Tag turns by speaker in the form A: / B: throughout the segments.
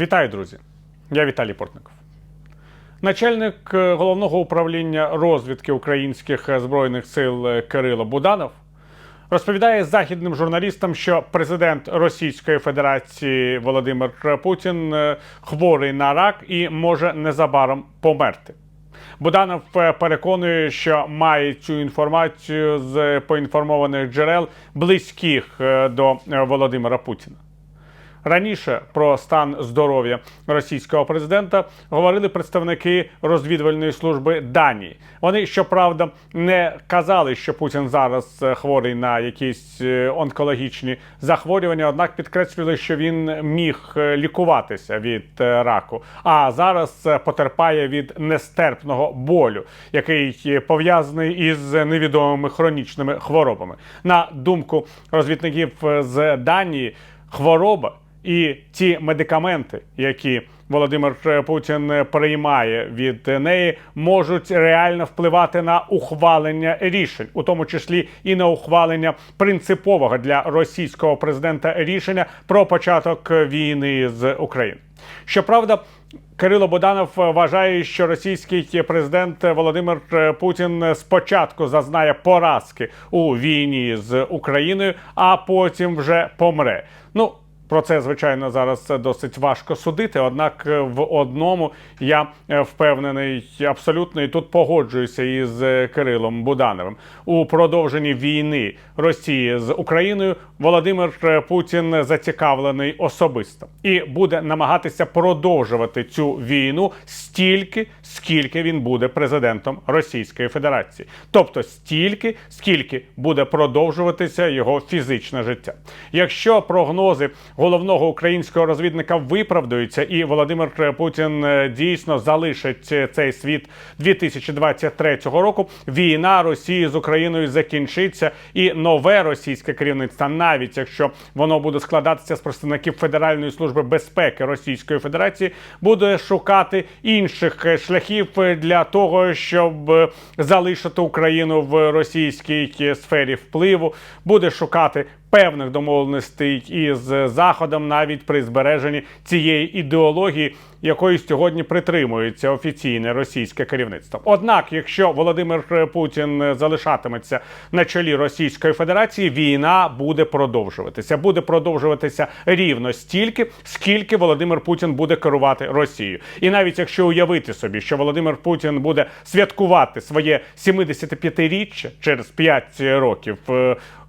A: Вітаю, друзі! Я Віталій Портников. Начальник е, головного управління розвідки українських е, збройних сил е, Кирило Буданов розповідає західним журналістам, що президент Російської Федерації Володимир Путін хворий на рак і може незабаром померти. Буданов переконує, що має цю інформацію з поінформованих джерел близьких до Володимира Путіна. Раніше про стан здоров'я російського президента говорили представники розвідувальної служби Данії. Вони щоправда не казали, що Путін зараз е, хворий на якісь е, онкологічні захворювання однак підкреслювали, що він міг е, лікуватися від раку, а зараз потерпає від нестерпного болю, який пов'язаний із невідомими хронічними хворобами. На думку розвідників з Данії, хвороба і ті медикаменти, які Володимир е, Путін е, приймає від неї, можуть реально впливати на ухвалення рішень, у тому числі і на ухвалення принципового для російського президента рішення про початок війни з Україною. Щоправда, Кирило Боданов вважає, що російський президент Володимир Путін спочатку зазнає поразки у війні з Україною, а потім вже помре. Ну про це звичайно зараз досить важко судити. Однак е, в одному я е, впевнений абсолютно і тут погоджуюся із е, Кирилом Будановим. У продовженні війни Росії з Україною Володимир Путін зацікавлений особисто і буде намагатися продовжувати цю війну стільки, скільки він буде президентом Російської Федерації, тобто стільки, скільки буде продовжуватися його фізичне життя. Якщо прогнози головного українського розвідника виправдаються, і Володимир Путін е, дійсно залишить е, цей світ 2023 року, війна Росії з Україною закінчиться, і нове російське керівництво, навіть якщо воно буде складатися з представників Федеральної служби безпеки Російської Федерації, буде шукати інших е, шляхів для того, щоб залишити Україну в російській сфері впливу, буде шукати певних домовленостей із заходом, навіть при збереженні цієї ідеології, якої сьогодні притримується офіційне російське керівництво. Однак, якщо Володимир Путін залишатиметься на чолі Російської Федерації, війна буде продовжуватися. Буде продовжуватися рівно стільки, скільки Володимир Путін буде керувати Росією. І навіть якщо уявити собі, що Володимир Путін буде святкувати своє 75-річчя через 5 років.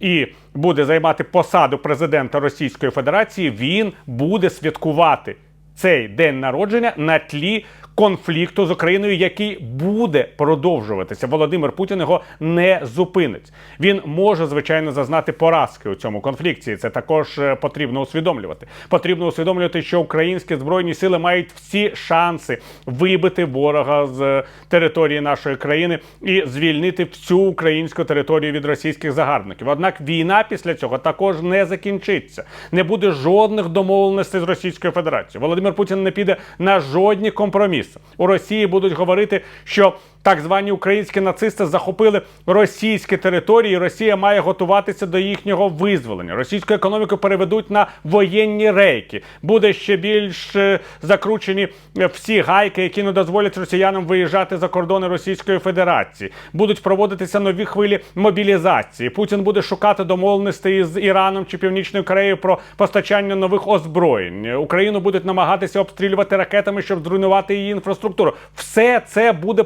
A: І буде займати посаду президента Російської Федерації, він буде святкувати цей день народження на тлі конфлікту з Україною, який буде продовжуватися. Володимир Путін його не зупинить. Він може звичайно зазнати поразки у цьому конфлікті. Це також е, потрібно усвідомлювати. Потрібно усвідомлювати, що українські збройні сили мають всі шанси вибити ворога з е, території нашої країни і звільнити всю українську територію від російських загарбників. Однак війна після цього також не закінчиться. Не буде жодних домовленостей з Російською Федерацією. Володимир Путін не піде на жодні компроміси. У Росії будуть говорити, що так звані українські нацисти захопили російські території. і Росія має готуватися до їхнього визволення. Російську економіку переведуть на воєнні рейки. Буде ще більш е, закручені е, всі гайки, які не дозволять росіянам виїжджати за кордони Російської Федерації. Будуть проводитися нові хвилі мобілізації. Путін буде шукати домовленостей з Іраном чи Північною Кореєю про постачання нових озброєнь. Україну будуть намагатися обстрілювати ракетами, щоб зруйнувати її інфраструктуру. Все це буде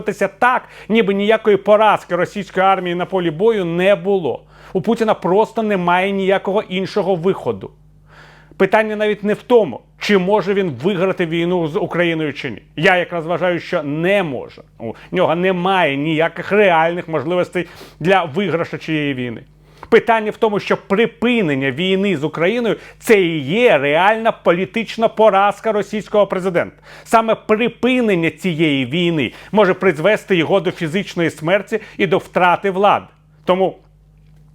A: продовжуватися так, ніби ніякої поразки російської армії на полі бою не було. У Путіна просто немає ніякого іншого виходу. Питання навіть не в тому, чи може він виграти війну з Україною чи ні. Я якраз вважаю, що не може. У нього немає ніяких реальних можливостей для виграшу цієї війни. Питання в тому, що припинення війни з Україною це і є реальна політична поразка російського президента. Саме припинення цієї війни може призвести його до фізичної смерті і до втрати влади. Тому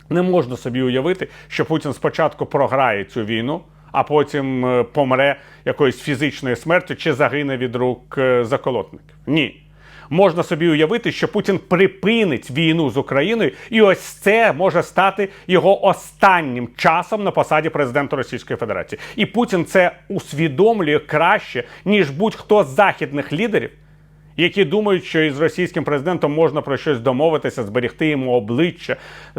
A: не можна собі уявити, що Путін спочатку програє цю війну, а потім е, помре якоюсь фізичною смертю чи загине від рук е, заколотників. Ні. Можна собі уявити, що Путін припинить війну з Україною, і ось це може стати його останнім часом на посаді президента Російської Федерації. І Путін це усвідомлює краще ніж будь-хто з західних лідерів. Які думають, що із російським президентом можна про щось домовитися, зберегти йому обличчя,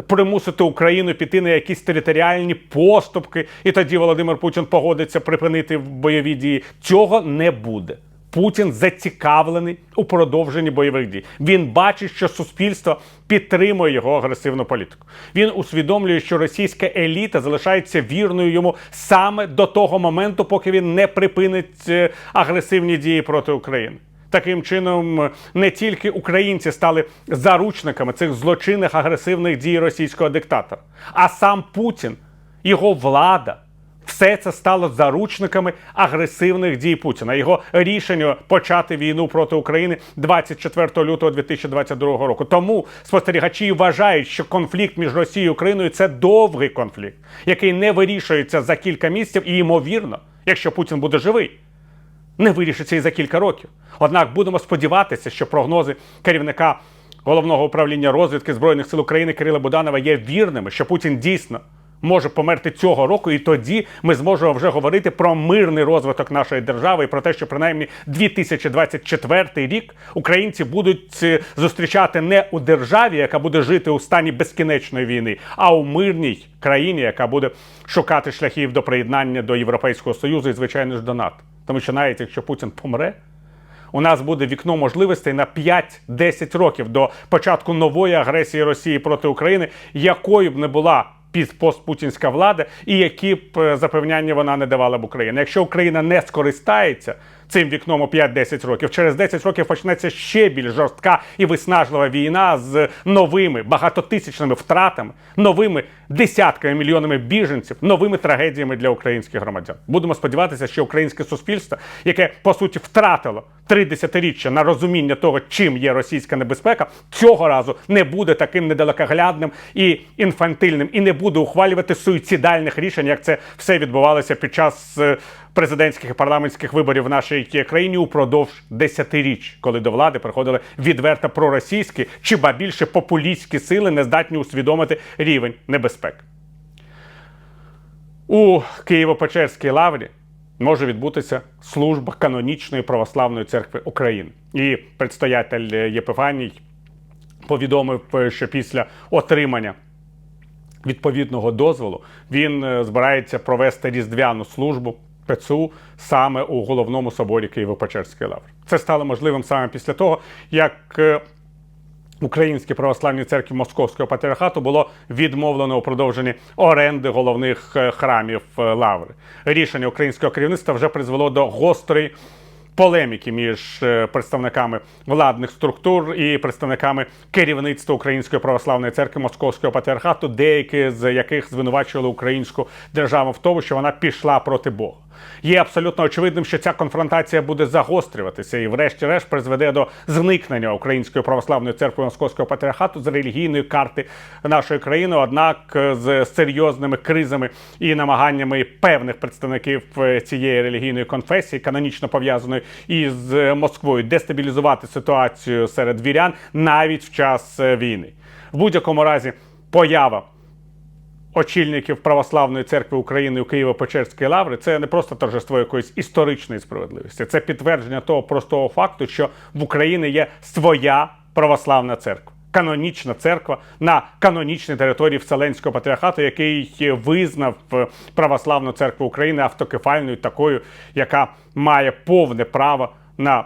A: примусити Україну піти на якісь територіальні поступки, і тоді Володимир Путін погодиться припинити бойові дії. Цього не буде. Путін зацікавлений у продовженні бойових дій. Він бачить, що суспільство підтримує його агресивну політику. Він усвідомлює, що російська еліта залишається вірною йому саме до того моменту, поки він не припинить е, агресивні дії проти України. Таким чином, не тільки українці стали заручниками цих злочинних агресивних дій російського диктатора, а сам Путін, його влада. Все це стало заручниками агресивних дій Путіна. Його рішення почати війну проти України 24 лютого 2022 року. Тому спостерігачі вважають, що конфлікт між Росією і Україною це довгий конфлікт, який не вирішується за кілька місяців, і ймовірно, якщо Путін буде живий не вирішиться і за кілька років. Однак будемо сподіватися, що прогнози керівника головного управління розвідки збройних сил України Кирила Буданова є вірними, що Путін дійсно може померти цього року, і тоді ми зможемо вже говорити про мирний розвиток нашої держави і про те, що принаймні 2024 рік українці будуть е, зустрічати не у державі, яка буде жити у стані безкінечної війни, а у мирній країні, яка буде шукати шляхів до приєднання до Європейського Союзу і звичайно ж до НАТО. Тому що навіть якщо Путін помре, у нас буде вікно можливостей на 5-10 років до початку нової агресії Росії проти України, якою б не була постпутінська влада, і які б е, запевняння вона не давала б Україні. Якщо Україна не скористається цим вікном у 5-10 років, через 10 років почнеться ще більш жорстка і виснажлива війна з новими багатотисячними втратами, новими десятками мільйонами біженців, новими трагедіями для українських громадян. Будемо сподіватися, що українське суспільство, яке по суті втратило три десятиріччя на розуміння того, чим є російська небезпека, цього разу не буде таким недалекоглядним і інфантильним, і не буде ухвалювати суїцидальних рішень, як це все відбувалося під час е, президентських і парламентських виборів в нашій країні упродовж десятиріч, коли до влади приходили відверто проросійські чи ба більше популістські сили, не здатні усвідомити рівень небезпеки. У Києво-Печерській лаврі може відбутися служба канонічної православної церкви України. І предстоятель Єпифаній повідомив, що після отримання відповідного дозволу він е, збирається провести різдвяну службу ПЦУ саме у головному соборі Києво-Печерської лаври. Це стало можливим саме після того, як е, Українській православній церкві Московського патріархату було відмовлено у продовженні оренди головних е, храмів е, лаври. Рішення українського керівництва вже призвело до гострої полеміки між представниками владних структур і представниками керівництва Української православної церкви Московського патріархату, деякі з яких звинувачували українську державу в тому, що вона пішла проти Бога. Є абсолютно очевидним, що ця конфронтація буде загострюватися і, врешті-решт, призведе до зникнення Української православної церкви Московського патріархату з релігійної карти нашої країни. Однак з серйозними кризами і намаганнями певних представників е, цієї релігійної конфесії, канонічно пов'язаної із Москвою, дестабілізувати ситуацію серед вірян навіть в час е, війни. В будь-якому разі поява очільників Православної церкви України у Києво-Печерській лаври це не просто торжество якоїсь історичної справедливості, це підтвердження того простого факту, що в Україні є своя православна церква. Канонічна церква на канонічній території Вселенського патріархату, який визнав е, православну церкву України автокефальною, такою, яка має повне право на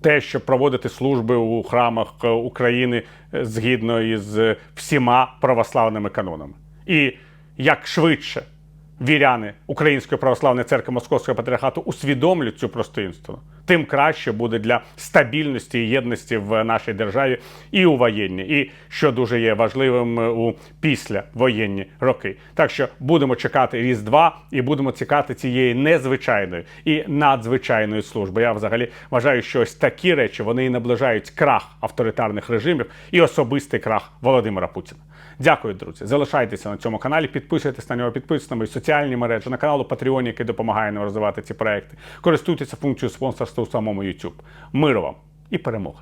A: те, щоб проводити служби у храмах е, України е, згідно із всіма православними канонами. І як швидше віряни Української православної церкви Московського патріархату усвідомлюють цю просту істину, тим краще буде для стабільності і єдності в нашій державі і у воєнні, і що дуже є важливим е, у післявоєнні роки. Так що будемо чекати Різдва і будемо чекати цієї незвичайної і надзвичайної служби. Я взагалі вважаю, що ось такі речі вони і наближають крах авторитарних режимів і особистий крах Володимира Путіна. Дякую, друзі. Залишайтеся на цьому каналі, підписуйтесь на нього, підписуйтесь на мої соціальні мережі, на каналу Patreon, який допомагає нам розвивати ці проекти. Користуйтеся функцією спонсорства у самому YouTube. Миру вам! і перемоги.